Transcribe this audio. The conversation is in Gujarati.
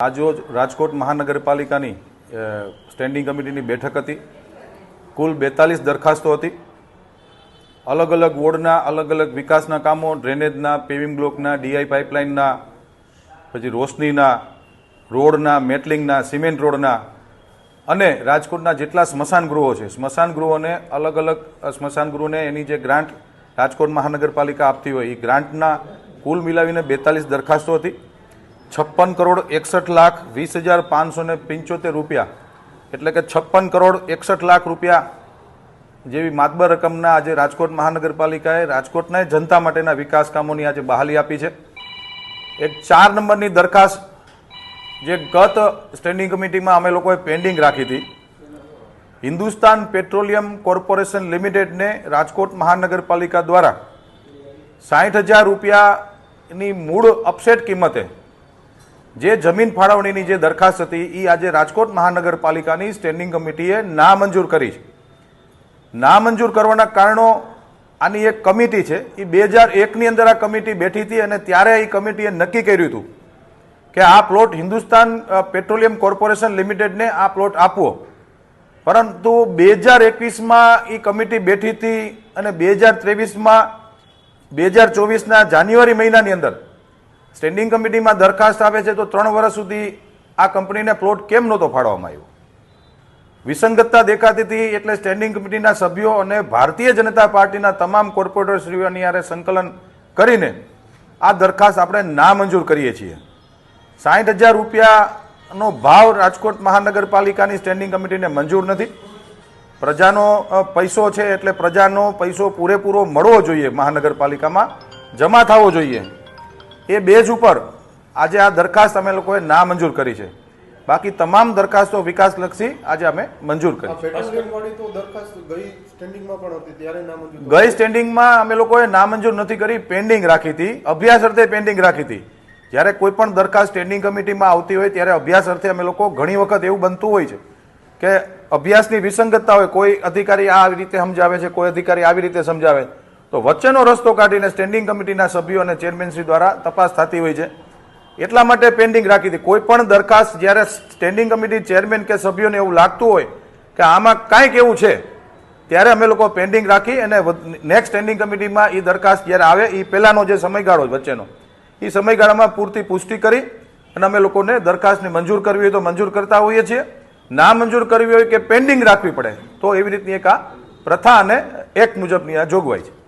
આજરોજ રાજકોટ મહાનગરપાલિકાની સ્ટેન્ડિંગ કમિટીની બેઠક હતી. કુલ બેતાલીસ દરખાસ્તો હતી. અલગ અલગ વોર્ડના અલગ અલગ વિકાસના કામો, ડ્રેનેજના પેવિંગ બ્લોકના ડીઆઈ પાઇપલાઇનના પછી રોશનીના, રોડના, મેટલિંગના, સિમેન્ટ રોડના અને રાજકોટના જેટલા સ્મશાન ગૃહો છે. સ્મશાન ગૃહોને અલગ અલગ સ્મશાન ગૃહોને એની જે ગ્રાન્ટ રાજકોટ મહાનગરપાલિકા આપતી હોય, એ ગ્રાન્ટના કુલ મિલાવીને બેતાલીસ દરખાસ્તો હતી. છપ્પન કરોડ એકસઠ લાખ વીસ હજાર પાંચસો ને પંચોતેર રૂપિયા. એટલે કે છપ્પન કરોડ એકસઠ લાખ રૂપિયા જેવી માતબર રકમના આજે રાજકોટ મહાનગરપાલિકાએ રાજકોટના જનતા માટેના વિકાસ કામોની આજે બહાલી આપી છે. એક ચાર નંબરની દરખાસ્ત જે ગત સ્ટેન્ડિંગ કમિટીમાં અમે લોકોએ પેન્ડિંગ રાખી હતી. હિન્દુસ્તાન પેટ્રોલિયમ કોર્પોરેશન લિમિટેડને રાજકોટ મહાનગરપાલિકા દ્વારા સાઠ હજાર રૂપિયાની મૂળ અપસેટ કિંમતે જે જમીન ફાળવણીની જે દરખાસ્ત હતી એ આજે રાજકોટ મહાનગરપાલિકાની સ્ટેન્ડિંગ કમિટીએ નામંજૂર કરી છે. નામંજૂર કરવાના કારણો આની એક કમિટી છે. એ બે હજાર એકની અંદર આ કમિટી બેઠી હતી અને ત્યારે એ કમિટીએ નક્કી કર્યું હતું કે આ પ્લોટ હિન્દુસ્તાન પેટ્રોલિયમ કોર્પોરેશન લિમિટેડને આ પ્લોટ આપવો. પરંતુ બે હજાર એકવીસમાં એ કમિટી બેઠી હતી અને બે હજાર ત્રેવીસમાં, બે હજાર ચોવીસના જાન્યુઆરી મહિનાની અંદર સ્ટેન્ડિંગ કમિટીમાં દરખાસ્ત આવે છે તો ત્રણ વર્ષ સુધી આ કંપનીને પ્લોટ કેમ નહોતો ફાળવવામાં આવ્યો? વિસંગતતા દેખાતી હતી એટલે સ્ટેન્ડિંગ કમિટીના સભ્યો અને ભારતીય જનતા પાર્ટીના તમામ કોર્પોરેટરશ્રીઓની યારે સંકલન કરીને આ દરખાસ્ત આપણે નામંજૂર કરીએ છીએ. સાઠ હજાર રૂપિયાનો ભાવ રાજકોટ મહાનગરપાલિકાની સ્ટેન્ડિંગ કમિટીને મંજૂર નથી. પ્રજાનો પૈસો છે એટલે પ્રજાનો પૈસો પૂરેપૂરો મળવો જોઈએ મહાનગરપાલિકામાં, જમા થવો જોઈએ. એ બેઝ ઉપર આજે આ દરખાસ્ત અમે લોકોએ ના મંજૂર કરી છે. બાકી તમામ દરખાસ્તો વિકાસલક્ષી આજે અમે મંજૂર કરી. ગઈ સ્ટેન્ડિંગમાં અમે લોકોએ નામંજૂર નથી કરી પેન્ડિંગ રાખી હતી અભ્યાસ અર્થે પેન્ડિંગ રાખી હતી. જ્યારે કોઈ પણ દરખાસ્ત સ્ટેન્ડિંગ કમિટીમાં આવતી હોય ત્યારે અભ્યાસ અર્થે અમે લોકો ઘણી વખત એવું બનતું હોય છે કે અભ્યાસની વિસંગતતા હોય કોઈ અધિકારી આ રીતે સમજાવે છે કોઈ અધિકારી આવી રીતે સમજાવે. તો વચ્ચેનો રસ્તો કાઢીને સ્ટેન્ડિંગ કમિટીના સભ્યો અને ચેરમેનશ્રી દ્વારા તપાસ થતી હોય છે. એટલા માટે પેન્ડિંગ રાખી હતી. કોઈ પણ દરખાસ્ત જ્યારે સ્ટેન્ડિંગ કમિટી ચેરમેન કે સભ્યોને એવું લાગતું હોય કે આમાં કાંઈક એવું છે, ત્યારે અમે લોકો પેન્ડિંગ રાખી અને નેક્સ્ટ સ્ટેન્ડિંગ કમિટીમાં એ દરખાસ્ત જ્યારે આવે એ પહેલાનો જે સમયગાળો વચ્ચેનો એ સમયગાળામાં પૂરતી પુષ્ટિ કરી અને અમે લોકોને દરખાસ્તને મંજૂર કરવી હોય તો મંજૂર કરતા હોઈએ છીએ. ના મંજૂર કરવી હોય કે પેન્ડિંગ રાખવી પડે, તો એવી રીતની એક આ પ્રથા અને એક મુજબની આ જોગવાઈ છે.